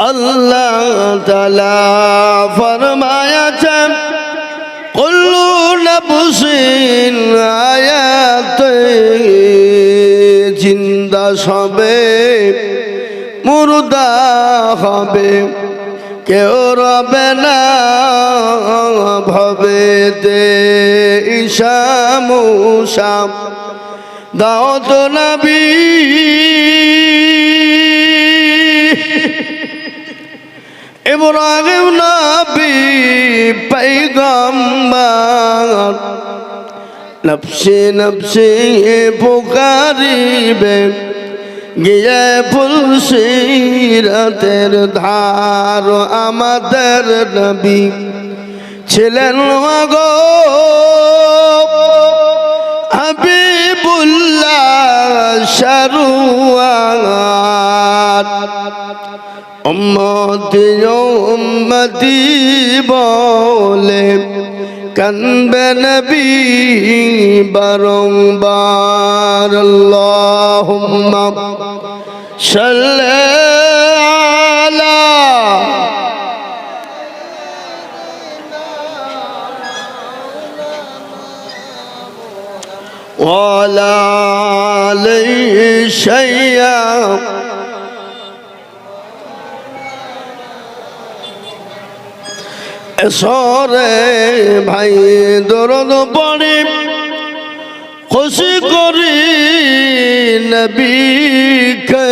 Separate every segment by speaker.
Speaker 1: আল্লাহ জিন্দা সবে মুর্দা হবে কেউ রবে না ভবে দে ঈশামুশাম দাও তো নবী ইব্রাহিম নবী পৈগম্বর। নফসে নফসে পুকারিবে গিয়ে ফুলসিরতের ধার আমাদের নবী ছিলেন গো উম্মতি উম্মতি বলে কানবে নবী বারংবার আল্লাহুম্মা সাল্লি আলা ওয়ালা আলাইহি শাইয়া সরে ভাই দরদ পড়ে। খুশি করি নবীকে।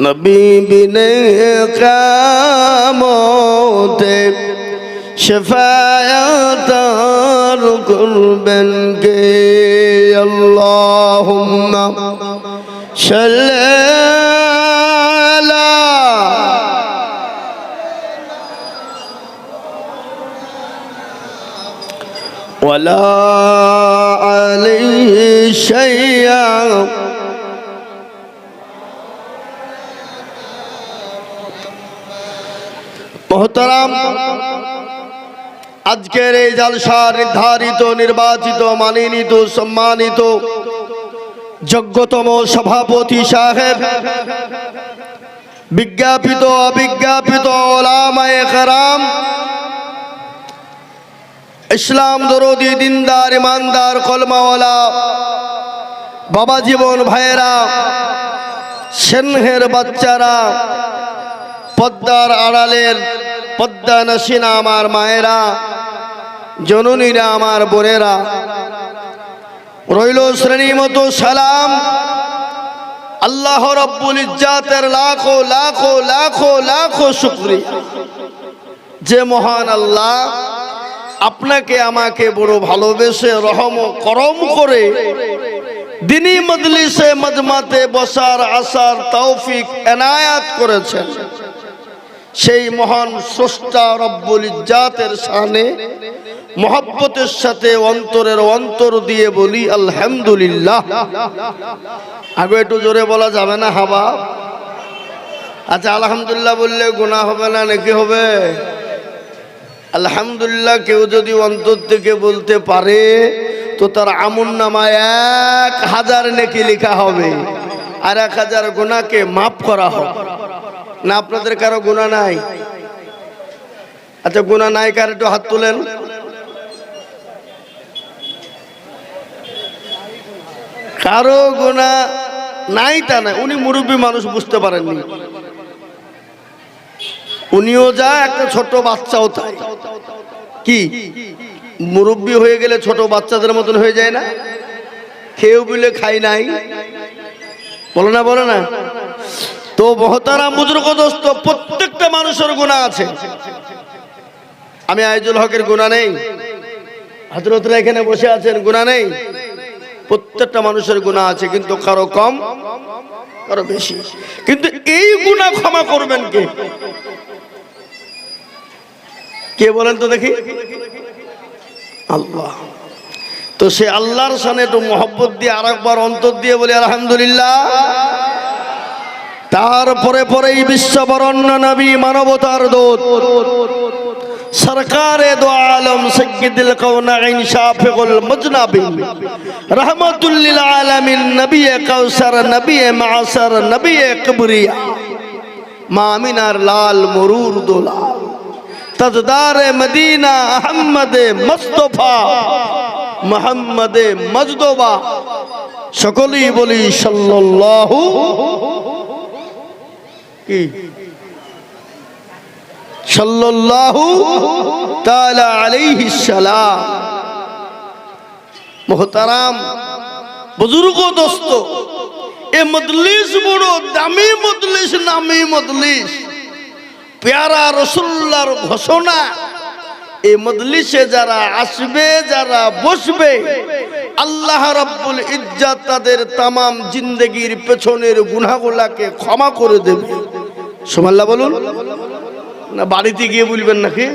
Speaker 1: নবী বিনে কামতে শেফায়াতার করবেন কে? আল্লাহুম্মা সাল্লাল্লাহু ولا عليه شيئا মোহতারাম আজকের এই জালসা নির্ধারিত নির্বাচিত মানিনিত সম্মানিত যোগ্যতম সভাপতি সাহেব বিজ্ঞাপিত অবিজ্ঞাপিত ওলামায়ে কেরাম ইসলাম দরদি, দিনদার, ইমানদার, কলমাওয়ালা, বাবা জীবন ভাইয়েরা, সেনহের বাচ্চারা, পদ্মার আড়ালের পদ্মা নসিনা আমার মায়েরা, জননীরা আমার বোনেরা, রইল শ্রেণি মতো সালাম। আল্লাহ রব্বুল ইজ্জাতের লাখো লাখো লাখো লাখো শুক্রিয়া। যে মহান আল্লাহ আপনাকে আমাকে বড় ভালোবেসে রহম করম করে দিনী মজলিসে মজমাতে বসার আসার তৌফিক এনায়াত করেছেন। সেই মহান স্রষ্টা রব্বুল ইজ্জাতের সানে মহব্বতের সাথে অন্তরের অন্তর দিয়ে বলি, আলহামদুলিল্লাহ। আগে একটু জোরে বলা যাবে না হাবা? আচ্ছা আলহামদুলিল্লাহ বললে গুণা হবে না, নাকি হবে? আলহামদুলিল্লাহ, কেউ যদি অন্তর থেকে বলতে পারে, তো তার আমুন নামায় এক হাজার নেকি লেখা হবে। আর এক হাজার গুণাকে মাফ করা হবে। না, আপনাদের কারও গুণা নাই? আচ্ছা গুণা নাই, কার একটু হাত তুলেন। কারও গুণা নাই তা না উনি মুরব্বী মানুষ, বুঝতে পারেননি। উনিও যা, একটা ছোট বাচ্চাও তাই। কি? মুরব্বী হয়ে গেলে ছোট বাচ্চাদের মতন হয়ে যায় না? খেয়েও বিলে খাই নাই। বলো না বলো না। তো মহতারা মুজরক দোস্ত, প্রত্যেকটা মানুষের গুণা আছে। আমি আইজুল হকের গুণা নেই। হাজরতরা এখানে বসে আছেন গুণা নেই। প্রত্যেকটা মানুষের গুণা আছে, কিন্তু কারও কম, কারও বেশি। কিন্তু এই গুণা ক্ষমা করবেন কে? কে বলেন তো দেখি? আল্লাহ। তো সে আল্লাহর সামনে একটু মহব্বত দিয়ে আর একবার অন্তর দিয়ে বলি, আলহামদুলিল্লাহ। তারপরে পরেই বিশ্ববরণ্য নবী মানবতার দূত, সরকারে দো আলম সৈয়দুল কওনাইন শাফিউল মুজনাবিন রহমাতুল লিল আলামিন নবী কাউসার নবী মাসার নবী কিবরিয়া, মা আমিনার লাল মরুর দোলাল। তাজদার মদিনা আহম্মদে মুস্তফা, মোহাম্মদে মজদোবা। সকলেই বলি সাল্লাল্লাহু। কি? সাল্লাল্লাহু তাআলা আলাইহি সালাম। মোহতারাম, বুজুর্গ, দোস্ত, এ মজলিস বড়, দামি মজলিস, নামি মজলিস। পেয়ারা রসুল্লার ঘোষণা, এই মজলিসে যারা আসবে, যারা বসবে, আল্লাহ রাব্বুল ইজ্জাত তাদের তামাম জিন্দগির পেছনের গুনাহগুলাকে ক্ষমা করে দেবে। সুমাল্লাহ বলুন। না, বাড়িতে গিয়ে বলবেন নাকি?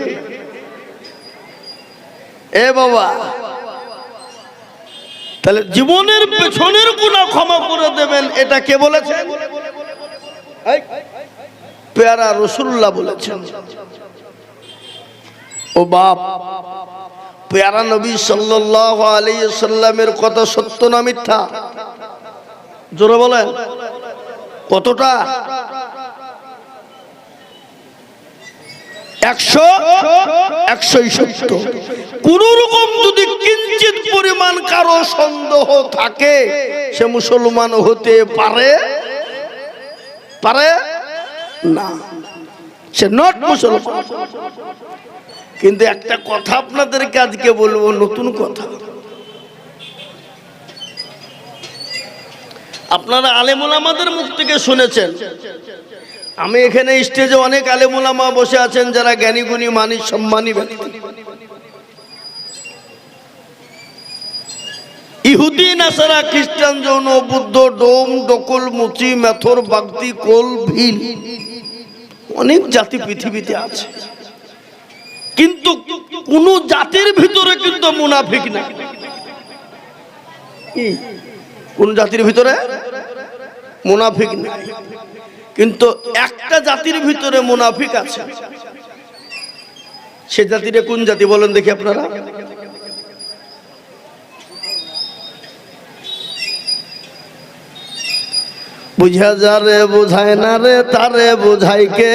Speaker 1: এ বাবা, তাহলে জীবনের পেছনের গুণা ক্ষমা করে দেবেন, এটা কে বলেছেন পেয়ারা রসুল্লাহ বলেছেন। ও বাপ, পেয়ারা নবী সাল্লাল্লাহু আলাইহি সাল্লামের কথা সত্য না মিথ্যা? জোরে বলেন। কতটা? থাকে, সে মুসলমান হতে পারে? পারে? না। সে নট মুসলমান। কিন্তু একটা কথা আপনাদেরকে আজকে বলব, নতুন কথা। আপনারা আলেমুল আমাদের মুখ থেকে শুনেছেন। আমি এখানে স্টেজে অনেক আলেমুলামা বসে আছেন যারা জ্ঞানী গুণী, মানি, সম্মানী ব্যক্তি। ইহুদি, নাসারা, খ্রিস্টান যৌন বুদ্ধ, ডোম, ডকল, মুচি, মেথর, বাগদি, কোল ভিল অনেক জাতি পৃথিবীতে আছে। কিন্তু কোন জাতির ভিতরে কিন্তু মুনাফিক না কোন জাতির ভিতরে? মুনাফিক নাই। কিন্তু একটা জাতির ভিতরে মুনাফিক আছে। সে জাতিটা কোন জাতি বলেন দেখি আপনারা? বুঝা যা রে, বুঝায় না রে তারে বুঝাই কে?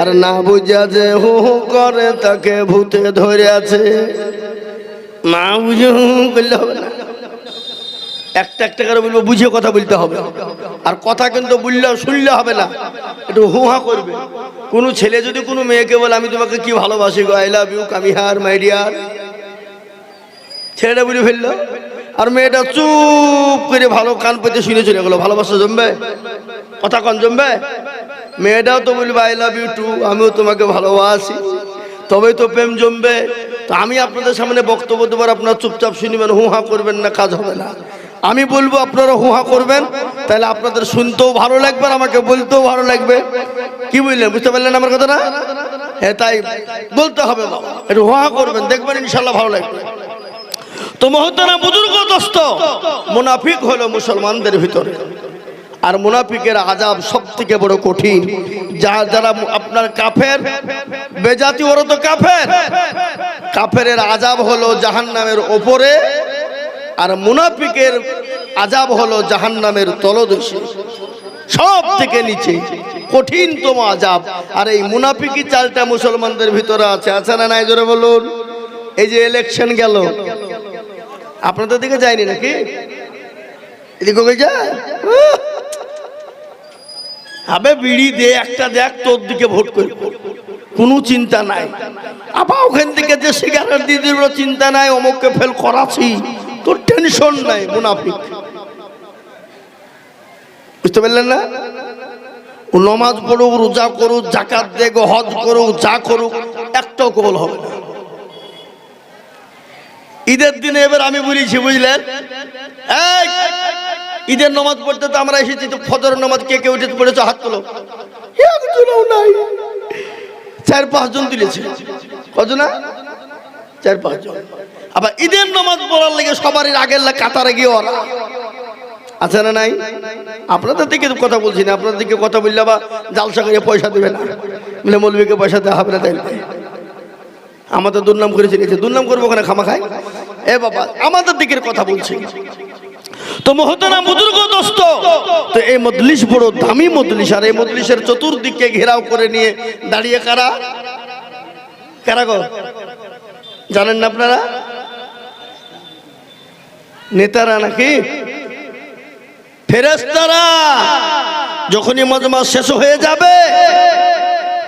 Speaker 1: আর না বুঝা যে হু হু করে তাকে ভূতে ধরে আছে না বুঝে হু হবে না। একটা একটা করে বলব, বুঝে কথা বলতে হবে। আর কথা কিন্তু বললেও শুনলে হবে না। একটু হুহা করবে। কোনো ছেলে যদি কোনো মেয়েকে বলে, আমি তোমাকে কি ভালোবাসি গো? I love you come here my dear ছেলেটা বলে ফেলল। আর মেয়েটা চুপ করে ভালো কান পেতে শুনে চলে গেলো। ভালোবাসা জমবে? কথা কন, জমবে? মেয়েটাও তো বলবে আই লাভ ইউ টু আমিও তোমাকে ভালোবাসি। তবেই তো প্রেম জমবে। তো আমি আপনাদের সামনে বক্তব্য দেবার আপনার চুপচাপ শুনবেন হুহা করবেন না, কাজ হবে না। আমি বলব, আপনারা হুহা করবেন, তাহলে আপনাদের শুনতেও ভালো লাগবে আর আমাকে বলতেও ভালো লাগবে। কি বুঝলেন বুঝতে পারলেন আমার কথা না হ্যাঁ তাই। বলতে হবে বাবা। একটু হুহা করবেন, দেখবেন ইনশাল্লাহ ভালো লাগবে। তো মহতারা বুজুর্গ দোস্ত মুনাফিক হলো মুসলমানদের ভিতরে। আর মুনাফিকের আজাব সব থেকে বড় কঠিন। যা, যারা আপনার কাফের, বেজাতি ওরা তো কাফের। কাফের আজাব হলো জাহান্নামের ওপরে, আর মুনাফিকের আজাব হলো জাহান্নামের তলদেশে। সব থেকে নিচে, কঠিনতম আজাব আর এই মুনাফিকি চালটা মুসলমানদের ভিতরে আছে। আছে না নাই? জোরে বলুন। এই যে ইলেকশন গেল। আপনাদের দিকে যায়নি নাকি? এদিকে কই যায়! আবে বিড়ি দে, একটা দেখ, তোর দিকে ভোট করব। কোনো চিন্তা নাই। আবার ওখান থেকে যে সিগারেট দিয়ে দিল, চিন্তা নাই, অমুককে ফেল করাছি। তোর টেনশন নাই, মুনাফিক। বুঝতে পারলেন না? নমাজ পড়ুক, রোজা করুক জাকাত দেখ হজ করুক, যা করুক, একটাও কবল হবে না। ঈদের দিনে এবার আমি বলেছি, বুঝলেন? ঈদের নামাজ পড়তে তো আমরা এসেছি, তো ফজর নমাজ কে কে উঠে পড়েছো? হাত তোলো। নাই। চার পাঁচজন তুলেছে। কজন? চার পাঁচজন। আবার ঈদের নামাজ পড়ার লেগে সবারই আগের কাতারে গিয়ে ওরা। আছে না নাই? আপনাদের দিকে কথা বলছি না, আপনাদের দিকে কথা বললে আবার জালসা করে পয়সা দেবে না। বলে মৌলবীকে পয়সা দেওয়া হবে না তাই? আমাদের দুর্নাম করে চিনেছে দুর্নাম করব ওখানে খামা খায় এ বাবা, আমাদের দিকের কথা বলছি। তো মহতারাম বুজুর্গ দোস্ত, তো এই মজলিস বড় দামি মজলিস, আর এই মজলিসের চতুর্দিকে ঘেরাও করে নিয়ে দাঁড়িয়ে কারা? কারা গো? জানেন না আপনারা? নেতারা নাকি? ফেরেস্তারা যখনই মজমা শেষ হয়ে যাবে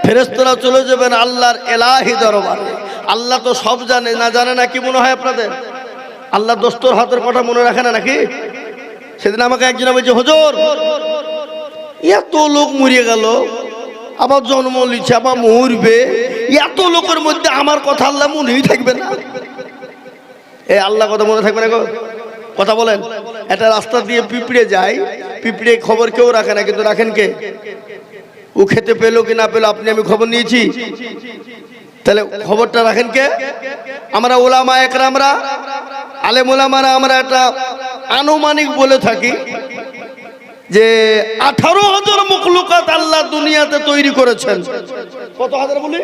Speaker 1: ফেরেস্তারা চলে যাবেন আল্লাহর এলাহি দরবারে। আল্লাহ তো সব জানে, না জানে না, কি মনে হয় আপনাদের? আল্লাহ দোস্তর হাতের কথা মনে রাখে না নাকি? সেদিন আমাকে একজন বলছে, হজর, এত লোক মরিয়ে গেল, আবার জন্ম লিচ্ছে আবার মরবে, এত লোকের মধ্যে আমার কথা আল্লাহ মনেই থাকবে না? এ আল্লাহ কথা মনে থাকবে না কথা বলেন। একটা রাস্তা দিয়ে পিঁপড়ে যায়, পিঁপড়ে খবর কেউ রাখে না, কিন্তু রাখেন কে? ও খেতে পেল কি না পেল, আপনি আমি খবর নিয়েছি। তাহলে খবরটা রাখেন কে? আমরা ওলামা একরা আমরা আলেম ওলামারা আমরা একটা আনুমানিক বলে থাকি যে আঠারো হাজার মুখলুকাত আল্লাহ দুনিয়াতে তৈরি করেছেন। কত হাজার বলি?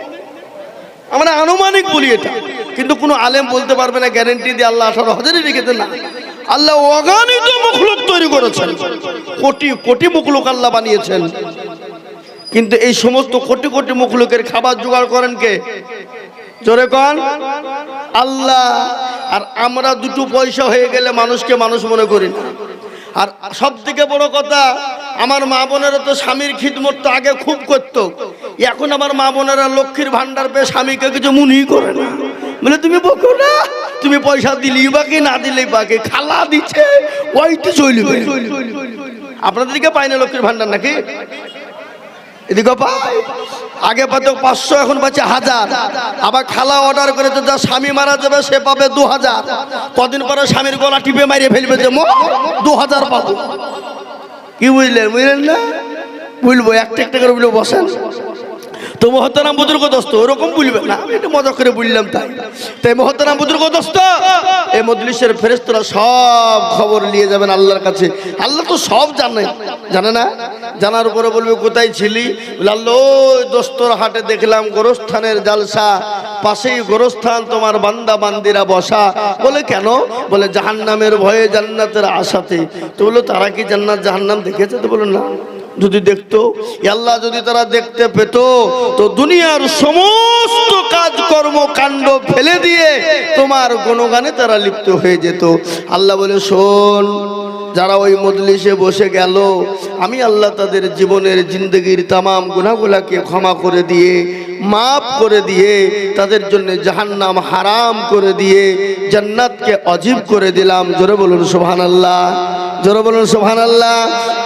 Speaker 1: আমরা আনুমানিক বলি এটা। কিন্তু কোনো আলেম বলতে পারবে না গ্যারেন্টি দিয়ে আল্লাহ আঠারো হাজারই রেখেছেন না। আল্লাহ অগানিত মুখলুক তৈরি করেছেন। কোটি কোটি মুখলুক আল্লাহ বানিয়েছেন। কিন্তু এই সমস্ত কোটি কোটি মুখলুকের খাবার জোগাড় করেন কে? জোরে কন। আল্লাহ, আর আমরা দুটো পয়সা হয়ে গেলে মানুষকে মানুষ মনে করি আর সব থেকে বড় কথা, আমার মা বোনেরা তো স্বামীর খিদমত তো আগে খুব করত। এখন আমার মা বোনেরা লক্ষ্মীর ভান্ডার পেয়ে স্বামীকে কিছু মুনি করে না। বলে, তুমি বকো না। তুমি পয়সা দিলি বাকি, না দিলেই বাকি। খালা দিচ্ছে ওই ওইটি চলবে। আপনাদেরকে পাই না লক্ষ্মীর ভান্ডার নাকি? এদিকে পাই আগে পাতো পাঁচশো, এখন পাচ্ছে হাজার। আবার খালা অর্ডার করে তো স্বামী মারা যাবে, সে পাবে দু হাজার কদিন পরে স্বামীর গলা টিপে মারিয়ে ফেলবে যে দু হাজার পাবো। কি বুঝলেন? বুঝলেন না? বুঝব একটা একটা করে বুঝলো বসেন। তো মহতারাম বুজুর্গ দোস্ত, ওরকম বুঝবে না। আমি একটু মজা করে বুঝলাম তাই। তাই মহতারাম বুজুর্গ দোস্ত, এই মজলিসের ফেরেস্তরা সব খবর নিয়ে যাবেন আল্লাহর কাছে। আল্লাহ তো সব জানে। জানে না? জানার উপরে বলবে, কোথায় ছিলি? আল্লাহ দোস্তর হাটে দেখলাম গোরস্থানের জালসা। পাশেই গোরস্থান, তোমার বান্দা বান্দিরা বসা। বলে, কেন? বলে, জাহান্নামের ভয়ে জান্নাতের আশাতে। তো বলো তারা কি জান্নাত জাহান্নাম দেখেছে? তো বলো না। যদি দেখতো আল্লাহ যদি তারা দেখতে পেত, তো দুনিয়ার সমস্ত কাজকর্ম কাণ্ড ফেলে দিয়ে তোমার গণগানে তারা লিপ্ত হয়ে যেত। আল্লাহ বলে, শোন যারা ওই মজলিসে বসে গেল, আমি আল্লাহ তাদের জীবনের জিন্দগির তামাম গুণাগুলাকে ক্ষমা করে দিয়ে, মাফ করে দিয়ে, তাদের জন্য জাহান্নাম হারাম করে দিয়ে, জান্নাতকে অজীব করে দিলাম। জোরে বলুন সুবহান আল্লাহ জোরে বলুন সুবহান আল্লাহ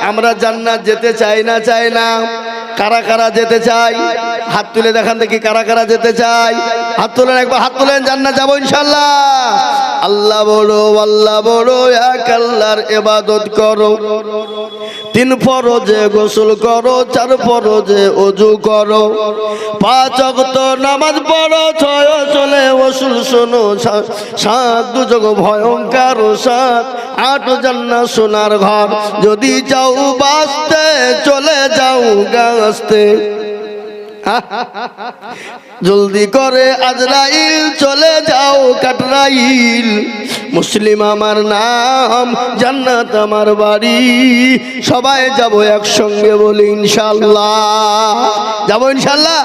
Speaker 1: আমরা জান্নাত যেতে চাই না চাই না। কারা কারা যেতে চাই? হাত তুলে দেখান দেখি কারা কারা যেতে চাই। হাত তুলেন, একবার হাত তুলেন, জান্নাত যাব ইনশাল্লাহ আল্লাহ বড় আল্লাহ বড়, এক আল্লাহর এবাদত করো। তিন ফরজে গোসল করো, চার ফরজে অজু করো। পাঁচ অক্ত নামাজ পড়ো, ছয় চলে ওসুল শোনো সাত দুজগ ভয়ঙ্কর, সাত আট জান্না সোনার ঘর। যদি যাও বাঁচতে, চলে যাও গাছতে। জলদি করে আজরাইল চলে যাও কাটরাইল। মুসলিম আমার নাম, জান্নাত আমার বাড়ি। সবাই যাব একসঙ্গে বলি ইনশাল্লাহ যাব ইনশাল্লাহ